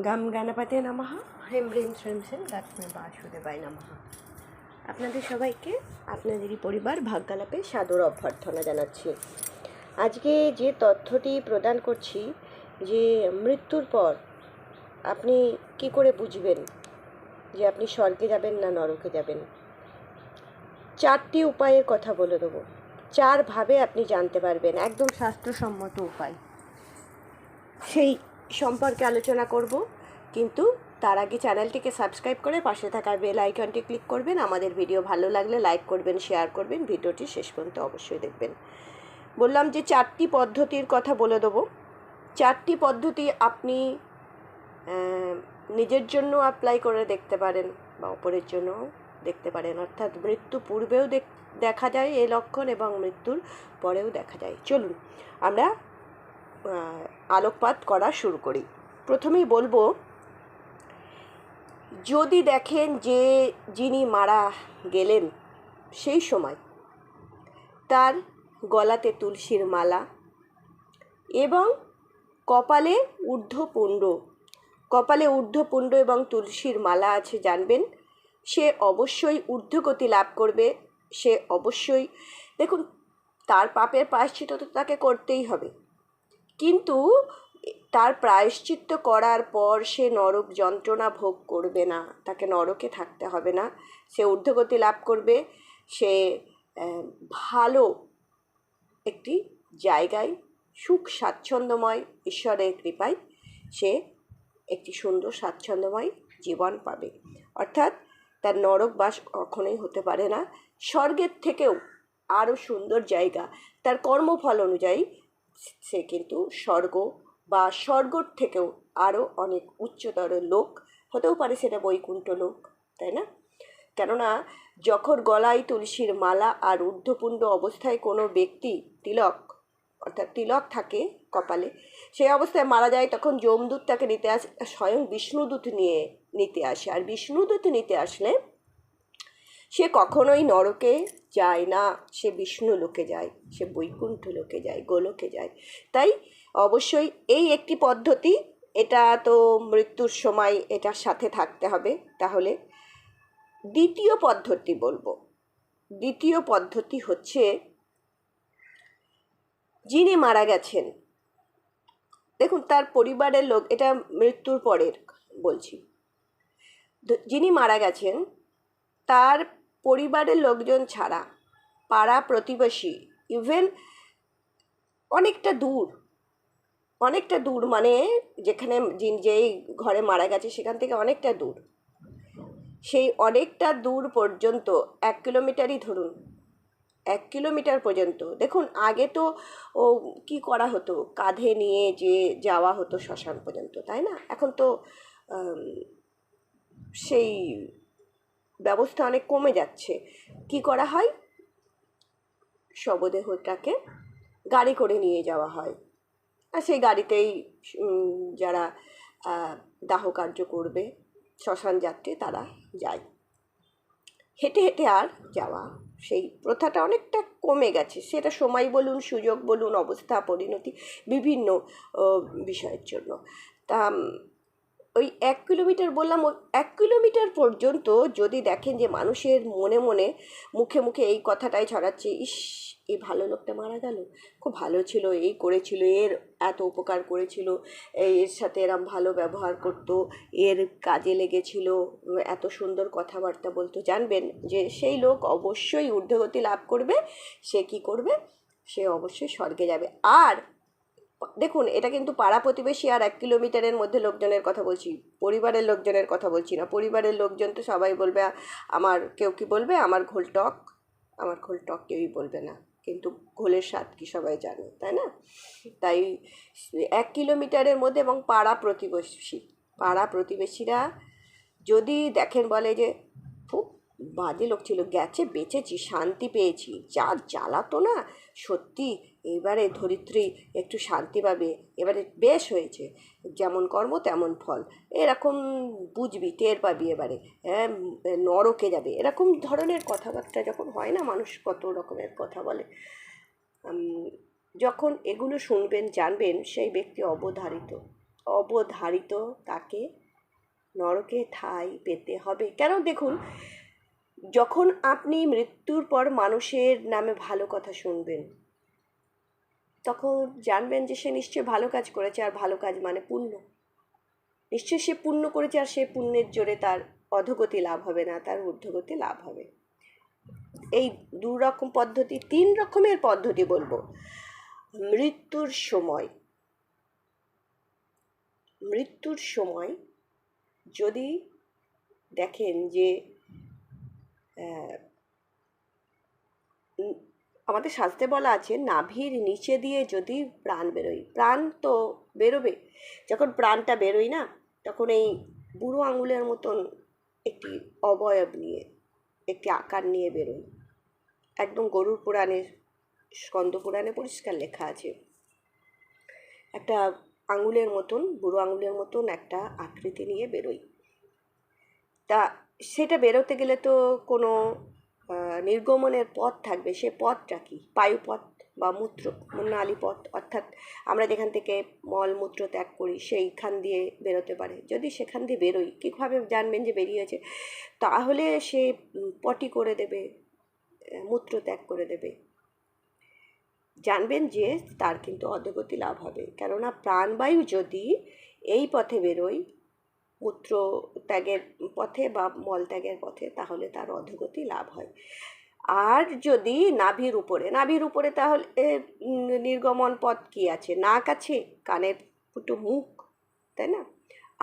গম গণপতে নমঃ হেম ব্রিম শ্রেম সেন লক্ষ্মী বাসুদেবায় নমঃ আপনাদের সবাইকে, আপনাদেরই পরিবার ভাগ্যালাপে সাদর অভ্যর্থনা জানাচ্ছি। আজকে যে তথ্যটি প্রদান করছি, যে মৃত্যুর পর আপনি কি করে বুঝবেন যে আপনি স্বর্গে যাবেন না নরকে যাবেন? চারটি উপায়ের কথা বলে দেবো। চারভাবে আপনি জানতে পারবেন, একদম স্বাস্থ্যসম্মত উপায়। সেই সম্পর্কে আলোচনা করব, কিন্তু তার আগে চ্যানেলটিকে সাবস্ক্রাইব করে পাশে থাকা বেল আইকনটি ক্লিক করবেন। আমাদের ভিডিও ভালো লাগলে লাইক করবেন, শেয়ার করবেন, ভিডিওটি শেষ পর্যন্ত অবশ্যই দেখবেন। বললাম যে চারটি পদ্ধতির কথা বলে দেবো। চারটি পদ্ধতি আপনি নিজের জন্য অ্যাপ্লাই করে দেখতে পারেন বা অপরের জন্য দেখতে পারেন। অর্থাৎ মৃত্যু পূর্বেও দেখ- যায় এই লক্ষণ এবং মৃত্যুর পরেও দেখা যায়। চলুন, আমরা আলোকপাত করা শুরু করি। প্রথমেই বলব, যদি দেখেন যে যিনি মারা গেলেন সেই সময়, তার গলাতে তুলসীর মালা এবং কপালে ঊর্ধ্বপুণ্ড কপালে ঊর্ধ্বপুণ্ড এবং তুলসীর মালা আছে জানবেন, সে অবশ্যই ঊর্ধ্বগতি লাভ করবে, সে অবশ্যই, দেখুন, তার পাপের প্রায়শ্চিত তো তাকে করতেই হবে। কিন্তু তার প্রায়শ্চিত্ত করার পর সে নরক যন্ত্রণা ভোগ করবে না। তাকে নরকে থাকতে হবে না। সে ঊর্ধ্বগতি লাভ করবে। সে ভালো একটি জায়গায় সুখ স্বাচ্ছন্দ্যময় ঈশ্বরের কৃপায় সে একটি সুন্দর স্বাচ্ছন্দ্যময় জীবন পাবে। অর্থাৎ তার নরক বাস কখনোই হতে পারে না। স্বর্গের থেকেও আরও সুন্দর জায়গা। তার কর্মফল অনুযায়ী সে কিন্তু স্বর্গ বা স্বর্গর থেকেও আরও অনেক উচ্চতর লোক হতেও পারে সেটা বৈকুণ্ঠ লোক, তাই না? কেননা যখন গলায় তুলসীর মালা আর ঊর্ধ্বপুণ্ড অবস্থায় কোনো ব্যক্তি তিলক, অর্থাৎ তিলক থাকে কপালে, সেই অবস্থায় মারা যায় তখন যমদূত তাকে নিতে আসে, স্বয়ং বিষ্ণুদূত নিয়ে নিতে আসে। আর বিষ্ণুদূত নিতে আসলে সে কখনোই নরকে যায় না। সে বিষ্ণু লোকে যায়, সে বৈকুণ্ঠ লোকে যায়, গোলোকে যায়। তাই অবশ্যই এই একটি পদ্ধতি, এটা তো মৃত্যুর সময় এটার সাথে থাকতে হবে। তাহলে দ্বিতীয় পদ্ধতি বলব। দ্বিতীয় পদ্ধতি হচ্ছে, যিনি মারা গেছেন, দেখুন তার পরিবারের লোক, এটা মৃত্যুর পরের বলছি, যিনি মারা গেছেন, তার পরিবারের লোকজন ছাড়া পাড়া প্রতিবেশী ইভেন অনেকটা দূর অনেকটা দূর মানে যেখানে যেই ঘরে মারা গেছে সেখান থেকে অনেকটা দূর। সেই অনেকটা দূর পর্যন্ত, এক কিলোমিটারই ধরুন, এক কিলোমিটার পর্যন্ত। দেখুন, আগে তো ও কি করা হতো? কাঁধে নিয়ে যে যাওয়া হতো শ্মশান পর্যন্ত, তাই না? এখন তো সেই ব্যবস্থা অনেক কমে যাচ্ছে। কি করা হয়? শবদেহটাকে গাড়ি করে নিয়ে যাওয়া হয়। আর সেই গাড়িতেই যারা দাহ কার্য করবে, শ্মশান যাত্রী, তারা যায়। হেঁটে হেঁটে আর যাওয়া। সেই প্রথাটা অনেকটা কমে গেছে। সেটা সময় বলুন, সুযোগ বলুন, অবস্থা, পরিণতি, বিভিন্ন বিষয়ের জন্য। তা ওই এক কিলোমিটার বললাম, ওই এক কিলোমিটার পর্যন্ত যদি দেখেন যে মানুষের মনে মনে, মুখে মুখে এই কথাটাই ছড়াচ্ছে, ইস, এই ভালো লোকটা মারা গেল। খুব ভালো ছিল, এই করেছিল, এর এত উপকার করেছিল এর সাথে এরম ভালো ব্যবহার করতো, এর কাজে লেগেছিল, এত সুন্দর কথাবার্তা বলতো। জানবেন যে সেই লোক অবশ্যই ঊর্ধ্বগতি লাভ করবে, সে কি করবে? সে অবশ্যই স্বর্গে যাবে। আর দেখুন, এটা কিন্তু পাড়া প্রতিবেশী আর এক কিলোমিটারের মধ্যে লোকজনের কথা বলছি। পরিবারের লোকজনের কথা বলছি না। পরিবারের লোকজন তো সবাই বলবে "আ- আমার কেউ কি বলবে? আমার ঘোল টক। আমার ঘোল টক কেউই বলবে না। কিন্তু ঘোলের স্বাদ কি সবাই জানে, তাই না? তাই এক কিলোমিটারের মধ্যে এবং পাড়া প্রতিবেশী, পাড়া প্রতিবেশীরা যদি দেখেন বলে যে বাজে লোক ছিল, গেছে, বেঁচেছি, শান্তি পেয়েছি। যা জ্বালাতো না, সত্যি এবারে ধরিত্রী একটু শান্তি পাবে, এবারে বেশ হয়েছে। যেমন কর্ম, তেমন ফল। এরকম বুঝবি, টের পাবি এবারে। হ্যাঁ নরকে যাবে। এরকম ধরনের কথাবার্তা যখন হয় না, মানুষ কত রকমের কথা বলে। যখন এগুলো শুনবেন, জানবেন, সেই ব্যক্তি অবধারিত। অবধারিত তাকে নরকে ঠাঁই পেতে হবে। কেন? দেখুন যখন আপনি মৃত্যুর পর মানুষের নামে ভালো কথা শুনবেন, তখন জানবেন যে সে নিশ্চয়ই ভালো কাজ করেছে আর ভালো কাজ মানে পুণ্য। নিশ্চয়ই সে পুণ্য করেছে আর সে পুণ্যের জোরে তার অধোগতি লাভ হবে না, তার ঊর্ধ্বগতি লাভ হবে। এই দু রকম পদ্ধতি, তিন রকমের পদ্ধতি বলব। মৃত্যুর সময় মৃত্যুর সময় যদি দেখেন যে আমাদের শাস্ত্রে বলা আছে, নাভির নিচে দিয়ে যদি প্রাণ বেরোয়, প্রাণ তো বেরোবে, যখন প্রাণটা বেরোয় না, তখন এই বুড়ো আঙুলের মতন একটি অবয়ব নিয়ে, একটি আকার নিয়ে বেরোয়। একদম গরুর পুরাণে, স্কন্দ পুরাণে পরিষ্কার লেখা আছে। একটা আঙুলের মতন, বুড়ো আঙুলের মতন একটা আকৃতি নিয়ে বেরোয়। তা সেটা বেরোতে গেলে তো কোনো নির্গমনের পথ থাকবে। সে পথটা কি? বায়ুপথ বা মূত্র নালী পথ অর্থাৎ আমরা যেখান থেকে মল মূত্র ত্যাগ করি, সেইখান দিয়ে বেরোতে পারে। যদি সেখান দিয়ে বেরোই, কীভাবে জানবেন যে বেরিয়েছে? তাহলে সে পটি করে দেবে মূত্র ত্যাগ করে দেবে। জানবেন যে তার কিন্তু অধগতি লাভ হবে। কেননা প্রাণবায়ু যদি এই পথে বেরোয় মূত্র ত্যাগের পথে বা মল ত্যাগের পথে তাহলে তার অধগতি লাভ হয়। আর যদি নাভির উপরে নাভির উপরে তাহলে নির্গমন পথ কি আছে? নাক আছে, কানের ফুটো মুখ, তাই না?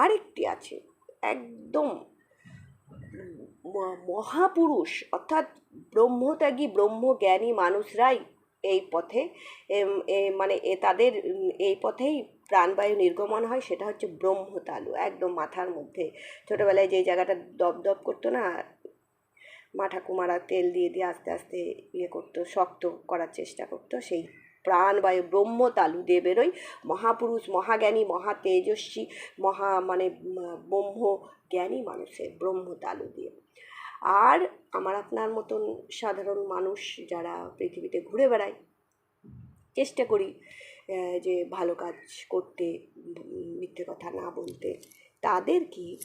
আর একটি আছে, একদম মহাপুরুষ, অর্থাৎ ব্রহ্মত্যাগী, ব্রহ্মজ্ঞানী মানুষরাই এই পথে মানে তাদের এই পথেই প্রাণবায়ু নির্গমন হয়, সেটা হচ্ছে ব্রহ্মতালু, একদম মাথার মধ্যে। ছোটোবেলায় যে জায়গাটা দপ দপ করতো না মা ঠাকুমারা তেল দিয়ে দিয়ে আস্তে আস্তে ইয়ে করতো, শক্ত করার চেষ্টা করতো, সেই প্রাণবায়ু ব্রহ্মতালু দিয়ে বেরোয়। মহাপুরুষ, মহাজ্ঞানী মহা তেজস্বী মহা মানে ব্রহ্ম জ্ঞানী মানুষের ব্রহ্মতালু দিয়ে। আর আমার আপনার মতন সাধারণ মানুষ যারা পৃথিবীতে ঘুরে বেড়ায়, চেষ্টা করি যে ভালো কাজ করতে মিথ্যে কথা না বলতে, তাদের কি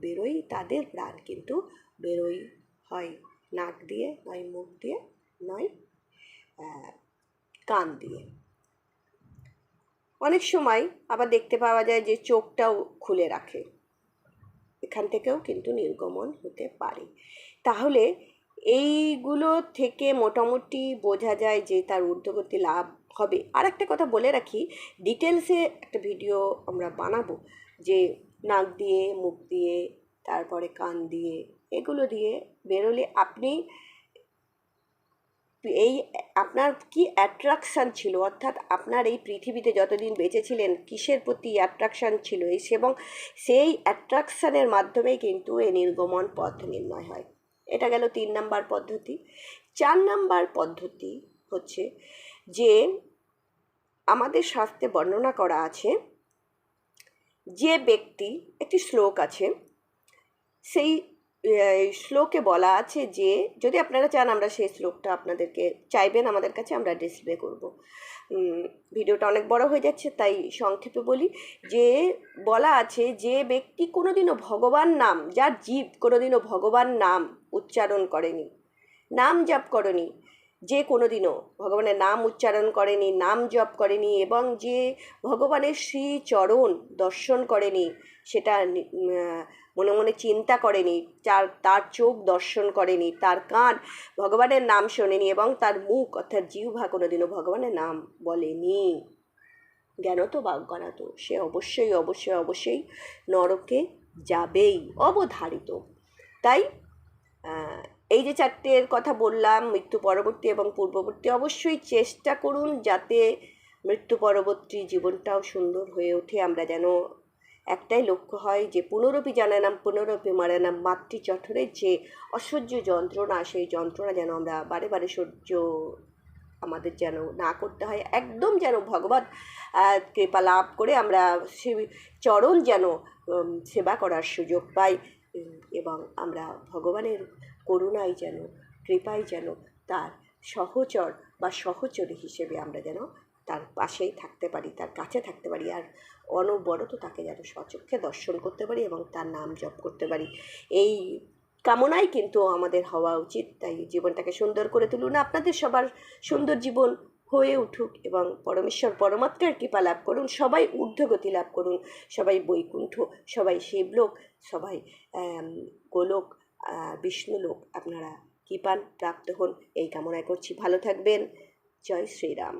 বেরোই তাদের প্রাণ কিন্তু বেরোই হয় নাক দিয়ে, নয় মুখ দিয়ে, নয় কান দিয়ে। অনেক সময় আবার দেখতে পাওয়া যায় যে চোখটাও খুলে রাখে। এখান থেকেও কিন্তু নির্গমন হতে পারে। তাহলে এইগুলো থেকে মোটামুটি বোঝা যায় যে তার ঊর্ধ্বগতি লাভ হবে। আর একটা কথা বলে রাখি ডিটেলসে একটা ভিডিও আমরা বানাবো যে নাক দিয়ে, মুখ দিয়ে, তারপরে কান দিয়ে, এগুলো দিয়ে বেরোলে আপনি এই আপনার কি অ্যাট্রাকশান ছিল? অর্থাৎ আপনার এই পৃথিবীতে যতদিন বেঁচেছিলেন কিসের প্রতি অ্যাট্রাকশান ছিল? এই এবং সেই অ্যাট্রাকশানের মাধ্যমেই কিন্তু এই নির্গমন পথ নির্ণয় হয়। এটা গেল তিন নাম্বার পদ্ধতি। চার নাম্বার পদ্ধতি হচ্ছে যে আমাদের শাস্ত্রে বর্ণনা করা আছে, যে ব্যক্তি একটি শ্লোক আছে, সেই শ্লোকে বলা আছে যে, যদি আপনারা চান আমরা সেই শ্লোকটা আপনাদেরকে, চাইবেন আমাদের কাছে, আমরা ডিসপ্লে করব। ভিডিওটা অনেক বড় হয়ে যাচ্ছে, তাই সংক্ষেপে বলি যে, বলা আছে যে ব্যক্তি কোনোদিনও ভগবান নাম, যার জীব কোনোদিনও ভগবান নাম উচ্চারণ করেনি, নাম জাপ করেনি যে কোনো দিনও ভগবানের নাম উচ্চারণ করেনি, নাম জপ করেনি এবং যে ভগবানের শ্রী চরণ দর্শন করেনি, সেটা মনে মনে চিন্তা করেনি, তার তার চোখ দর্শন করেনি, তার কান ভগবানের নাম শোনেনি এবং তার মুখ অর্থাৎ জিহ্বা কোনোদিনও ভগবানের নাম বলেনি। জ্ঞানত বা অজ্ঞানত সে অবশ্যই অবশ্যই অবশ্যই নরকে যাবেই, অবধারিত। তাই এই যে চারটের কথা বললাম, মৃত্যু পরবর্তী এবং পূর্ববর্তী, অবশ্যই চেষ্টা করুন যাতে মৃত্যু পরবর্তী জীবনটাও সুন্দর হয়ে ওঠে। আমরা যেন একটাই লক্ষ্য হয় যে, পুনরপি জানানাম পুনরপি মারানাম মাতৃচঠরের যে অসহ্য যন্ত্রণা, সেই যন্ত্রণা যেন আমরা বারে বারে সহ্য আমাদের যেন না করতে হয়। একদম যেন ভগবত কৃপা লাভ করে আমরা সে চরণ যেন সেবা করার সুযোগ পাই, এবং আমরা ভগবানের করুণায় যেন, কৃপাই যেন তার সহচর বা সহচরী হিসেবে আমরা যেন তার পাশেই থাকতে পারি, তার কাছে থাকতে পারি আর অনবরত তাকে যেন স্বচক্ষে দর্শন করতে পারি এবং তার নাম জপ করতে পারি। এই কামনাই কিন্তু আমাদের হওয়া উচিত। তাই জীবনটাকে সুন্দর করে তুলুন। আপনাদের সবার সুন্দর জীবন হয়ে উঠুক এবং পরমেশ্বর পরমাত্মার কৃপা লাভ করুন। সবাই ঊর্ধ্বগতি লাভ করুন। সবাই বৈকুণ্ঠ, সবাই শিবলোক, সবাই গোলোক বিষ্ণুলোক আপনারা কৃপান প্রাপ্ত হন। এই কামনায় করছি। ভালো থাকবেন। জয় শ্রীরাম।